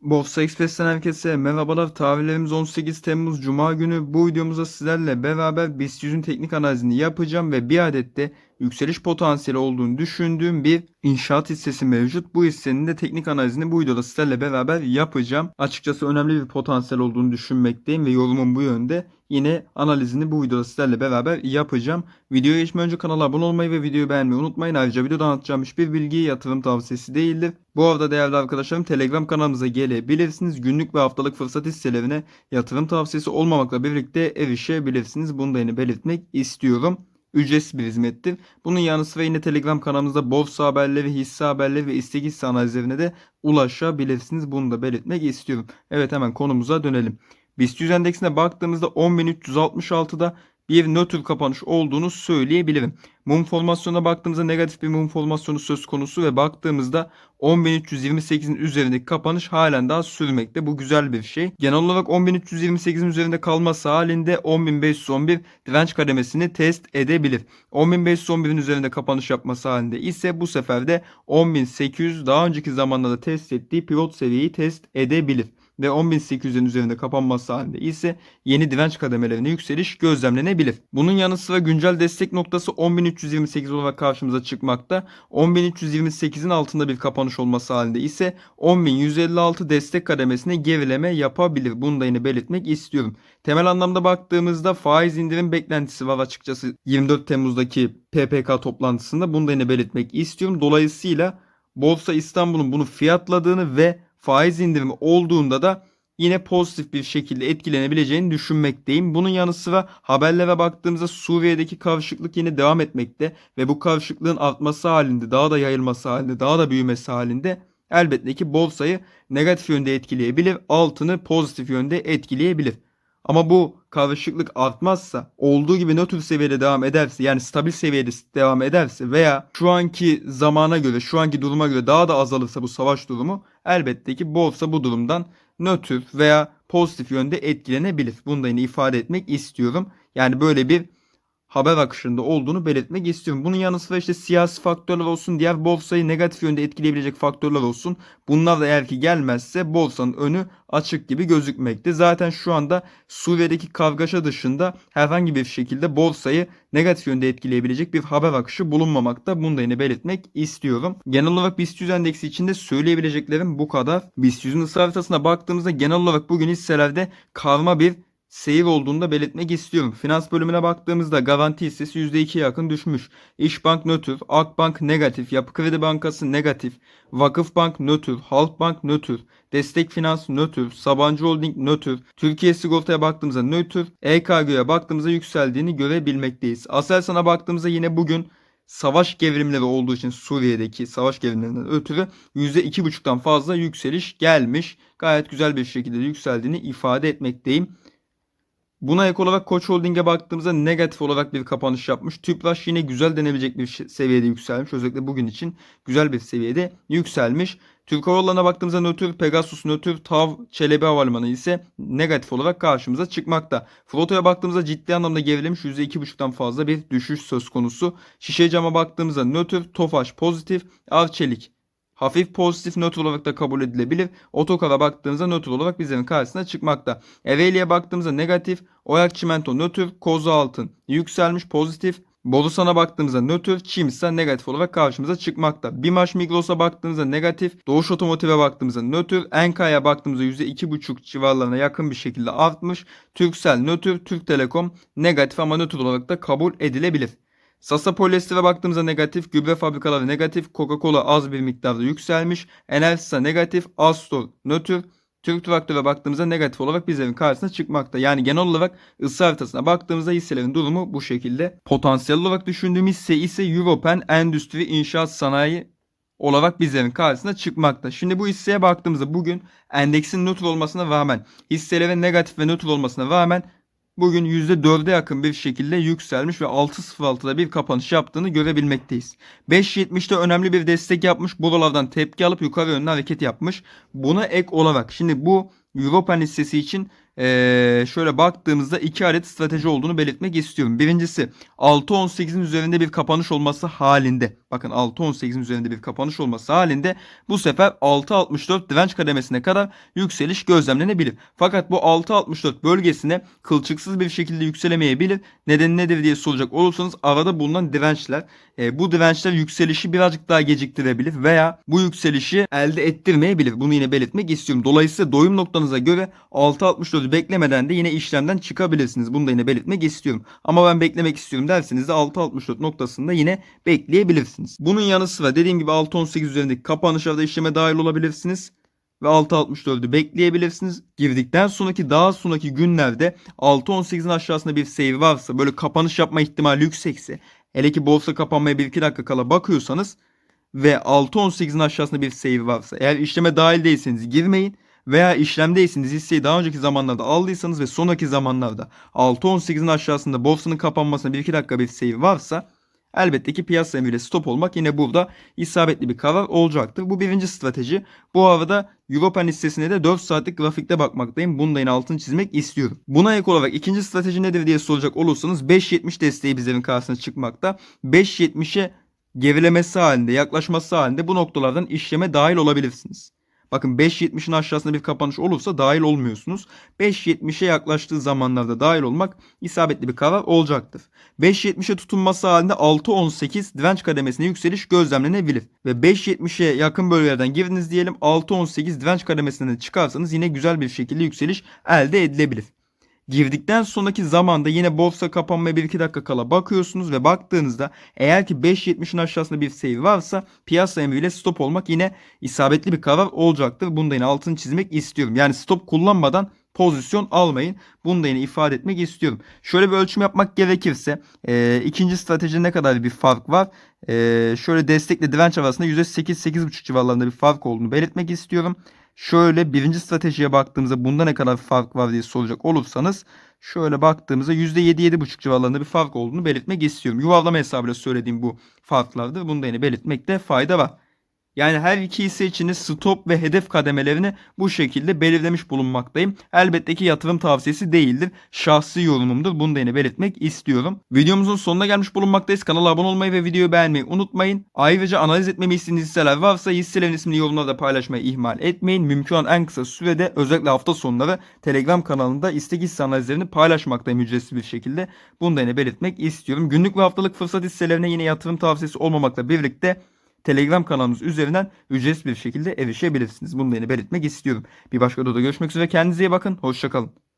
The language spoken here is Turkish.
Borsa Express'ten herkese merhabalar. Tarihlerimiz 18 Temmuz Cuma günü. Bu videomuzda sizlerle beraber BIST 100'ün teknik analizini yapacağım ve bir adet de yükseliş potansiyeli olduğunu düşündüğüm bir inşaat hissesi mevcut. Bu hissenin de teknik analizini bu videoda sizlerle beraber yapacağım. Açıkçası önemli bir potansiyel olduğunu düşünmekteyim ve yorumum bu yönde. Yine analizini bu videoda sizlerle beraber yapacağım. Videoya geçmeden önce kanala abone olmayı ve videoyu beğenmeyi unutmayın. Ayrıca videoda anlatacağım hiçbir bilgi yatırım tavsiyesi değildir. Bu arada değerli arkadaşlarım Telegram kanalımıza gelebilirsiniz. Günlük ve haftalık fırsat hisselerine yatırım tavsiyesi olmamakla birlikte erişebilirsiniz. Bunu da yine belirtmek istiyorum ücretsiz bir hizmettir. Bunun yanı sıra yine Telegram kanalımızda borsa haberleri, hisse haberleri ve istek hisse analizlerine de ulaşabilirsiniz. Bunu da belirtmek istiyorum. Evet hemen konumuza dönelim. BIST 100 endeksine baktığımızda 10.366'da bir nötr kapanış olduğunu söyleyebilirim. Mum formasyonuna baktığımızda negatif bir mum formasyonu söz konusu ve baktığımızda 10.328'in üzerindeki kapanış halen daha sürmekte. Bu güzel bir şey. Genel olarak 10.328'in üzerinde kalması halinde 10.511 direnç kademesini test edebilir. 10.511'in üzerinde kapanış yapması halinde ise bu sefer de 10.800 daha önceki zamanlarda test ettiği pivot seviyeyi test edebilir ve 10.800'ün üzerinde kapanması halinde ise yeni direnç kademelerine yükseliş gözlemlenebilir. Bunun yanı sıra güncel destek noktası 10.328 olarak karşımıza çıkmakta. 10.328'in altında bir kapanış olması halinde ise 10.156 destek kademesine gerileme yapabilir. Bunu da yine belirtmek istiyorum. Temel anlamda baktığımızda faiz indirim beklentisi var açıkçası 24 Temmuz'daki PPK toplantısında. Bunu da yine belirtmek istiyorum. Dolayısıyla Borsa İstanbul'un bunu fiyatladığını ve faiz indirimi olduğunda da yine pozitif bir şekilde etkilenebileceğini düşünmekteyim. Bunun yanı sıra haberlere baktığımızda Suriye'deki karışıklık yine devam etmekte ve bu karışıklığın artması halinde, daha da yayılması halinde, daha da büyümesi halinde elbette ki borsayı negatif yönde etkileyebilir, altını pozitif yönde etkileyebilir. Ama bu karışıklık artmazsa, olduğu gibi nötr seviyede devam ederse, yani stabil seviyede devam ederse veya şu anki zamana göre, şu anki duruma göre daha da azalırsa bu savaş durumu elbette ki borsa bu durumdan nötr veya pozitif yönde etkilenebilir. Bunu da yine ifade etmek istiyorum. Yani böyle bir haber akışında olduğunu belirtmek istiyorum. Bunun yanı sıra işte siyasi faktörler olsun, diğer borsayı negatif yönde etkileyebilecek faktörler olsun. Bunlar da eğer ki gelmezse borsanın önü açık gibi gözükmekte. Zaten şu anda Suriye'deki kargaşa dışında herhangi bir şekilde borsayı negatif yönde etkileyebilecek bir haber akışı bulunmamakta. Bunu da yine belirtmek istiyorum. Genel olarak BIST 100 endeksi içinde söyleyebileceklerim bu kadar. BIST 100'ün ısrar haritasına baktığımızda genel olarak bugün hisselerde karma bir seyir olduğunu da belirtmek istiyorum. Finans bölümüne baktığımızda garanti hissesi %2'ye yakın düşmüş. İşbank nötr, Akbank negatif, Yapı Kredi Bankası negatif, Vakıfbank nötr, Halkbank nötr, Destek Finans nötr, Sabancı Holding nötr, Türkiye Sigorta'ya baktığımızda nötr, EKG'ye baktığımızda yükseldiğini görebilmekteyiz. Aselsan'a baktığımızda yine bugün savaş gevrimleri olduğu için Suriye'deki savaş gevrimlerinden ötürü %2,5'tan fazla yükseliş gelmiş. Gayet güzel bir şekilde yükseldiğini ifade etmekteyim. Buna ek olarak Koç Holding'e baktığımızda negatif olarak bir kapanış yapmış. Tüpraş yine güzel denebilecek bir seviyede yükselmiş. Özellikle bugün için güzel bir seviyede yükselmiş. Türk Hava baktığımızda nötr, Pegasus nötr, TAV, Çelebi Havalimanı ise negatif olarak karşımıza çıkmakta. Flota'ya baktığımızda ciddi anlamda gerilemiş %2,5'tan fazla bir düşüş söz konusu. Şişe cama baktığımızda nötr, Tofaş pozitif, Arçelik hafif pozitif nötr olarak da kabul edilebilir. Otokar'a baktığımızda nötr olarak bizlerin karşısına çıkmakta. Ereğli'ye baktığımızda negatif. Oyak Çimento nötr. Kozu Altın yükselmiş pozitif. Borusan'a baktığımızda nötr, Çim ise negatif olarak karşımıza çıkmakta. Bimaş Migros'a baktığımızda negatif, Doğuş Otomotiv'e baktığımızda nötr, Enka'ya baktığımızda %2,5 civarlarına yakın bir şekilde artmış. Türksel nötr, Türk Telekom negatif ama nötr olarak da kabul edilebilir. Sasa Polyester'e baktığımızda negatif, gübre fabrikaları negatif, Coca-Cola az bir miktarda yükselmiş, Enelsisa negatif, Astor nötr, Türk Traktör'e baktığımızda negatif olarak bizlerin karşısına çıkmakta. Yani genel olarak ısı haritasına baktığımızda hisselerin durumu bu şekilde. Potansiyel olarak düşündüğüm hisse ise Europen Endüstri İnşaat Sanayi olarak bizlerin karşısına çıkmakta. Şimdi bu hisseye baktığımızda bugün endeksin nötr olmasına rağmen hisselerin negatif ve nötr olmasına rağmen bugün %4'e yakın bir şekilde yükselmiş ve 6.06'da bir kapanış yaptığını görebilmekteyiz. 5.70'te önemli bir destek yapmış. Buralardan tepki alıp yukarı yönlü hareket yapmış. Buna ek olarak şimdi bu European hissesi için ee, şöyle baktığımızda iki adet strateji olduğunu belirtmek istiyorum. Birincisi 6.18'in üzerinde bir kapanış olması halinde bakın 6.18'in üzerinde bir kapanış olması halinde bu sefer 6.64 direnç kademesine kadar yükseliş gözlemlenebilir. Fakat bu 6.64 bölgesine kılçıksız bir şekilde yükselemeyebilir. Nedeni nedir diye soracak olursanız arada bulunan dirençler. E, bu dirençler yükselişi birazcık daha geciktirebilir veya bu yükselişi elde ettirmeyebilir. Bunu yine belirtmek istiyorum. Dolayısıyla doyum noktanıza göre 6.64'ü beklemeden de yine işlemden çıkabilirsiniz. Bunu da yine belirtmek istiyorum. Ama ben beklemek istiyorum derseniz de 6.64 noktasında yine bekleyebilirsiniz. Bunun yanı sıra dediğim gibi 6.18 üzerindeki kapanışlarda işleme dahil olabilirsiniz ve 6.64'ü bekleyebilirsiniz. Girdikten sonraki daha sonraki günlerde 6.18'in aşağısında bir seyir varsa böyle kapanış yapma ihtimali yüksekse hele ki borsa kapanmaya 1-2 dakika kala bakıyorsanız ve 6.18'in aşağısında bir seyir varsa eğer işleme dahil değilseniz girmeyin veya işlemdeyseniz hisseyi daha önceki zamanlarda aldıysanız ve sonraki zamanlarda 6.18'in aşağısında borsanın kapanmasına 1-2 dakika bir seyir varsa elbette ki piyasa emriyle stop olmak yine burada isabetli bir karar olacaktır. Bu birinci strateji. Bu arada Europen hissesine de 4 saatlik grafikte bakmaktayım. Bunu da yine altını çizmek istiyorum. Buna ek olarak ikinci strateji nedir diye soracak olursanız 5.70 desteği bizlerin karşısına çıkmakta. 5.70'e gerilemesi halinde, yaklaşması halinde bu noktalardan işleme dahil olabilirsiniz. Bakın 5.70'in aşağısında bir kapanış olursa dahil olmuyorsunuz. 5.70'e yaklaştığı zamanlarda dahil olmak isabetli bir karar olacaktır. 5.70'e tutunması halinde 6.18 direnç kademesine yükseliş gözlemlenebilir. Ve 5.70'e yakın bölgelerden girdiniz diyelim 6.18 direnç kademesinden de çıkarsanız yine güzel bir şekilde yükseliş elde edilebilir. Girdikten sonraki zamanda yine borsa kapanmaya 1-2 dakika kala bakıyorsunuz ve baktığınızda eğer ki 5.70'in aşağısında bir seyir varsa piyasa emriyle stop olmak yine isabetli bir karar olacaktır. Bunu da yine altını çizmek istiyorum. Yani stop kullanmadan pozisyon almayın. Bunu da yine ifade etmek istiyorum. Şöyle bir ölçüm yapmak gerekirse e, ikinci strateji ne kadar bir fark var? E, şöyle destekle direnç arasında %8-8.5 civarlarında bir fark olduğunu belirtmek istiyorum. Şöyle birinci stratejiye baktığımızda bunda ne kadar fark var diye soracak olursanız şöyle baktığımızda %7-7,5 civarlarında bir fark olduğunu belirtmek istiyorum. Yuvarlama hesabıyla söylediğim bu farklardır. Bunu da yine belirtmekte fayda var. Yani her iki hisse için de stop ve hedef kademelerini bu şekilde belirlemiş bulunmaktayım. Elbette ki yatırım tavsiyesi değildir. Şahsi yorumumdur. Bunu da yine belirtmek istiyorum. Videomuzun sonuna gelmiş bulunmaktayız. Kanala abone olmayı ve videoyu beğenmeyi unutmayın. Ayrıca analiz etmemi istediğiniz hisseler varsa hisselerin ismini yorumlarda paylaşmayı ihmal etmeyin. Mümkün olan en kısa sürede özellikle hafta sonları Telegram kanalında istek hisse analizlerini paylaşmaktayım ücretsiz bir şekilde. Bunu da yine belirtmek istiyorum. Günlük ve haftalık fırsat hisselerine yine yatırım tavsiyesi olmamakla birlikte Telegram kanalımız üzerinden ücretsiz bir şekilde erişebilirsiniz. Bunu da yine belirtmek istiyorum. Bir başka videoda görüşmek üzere. Kendinize iyi bakın. Hoşçakalın.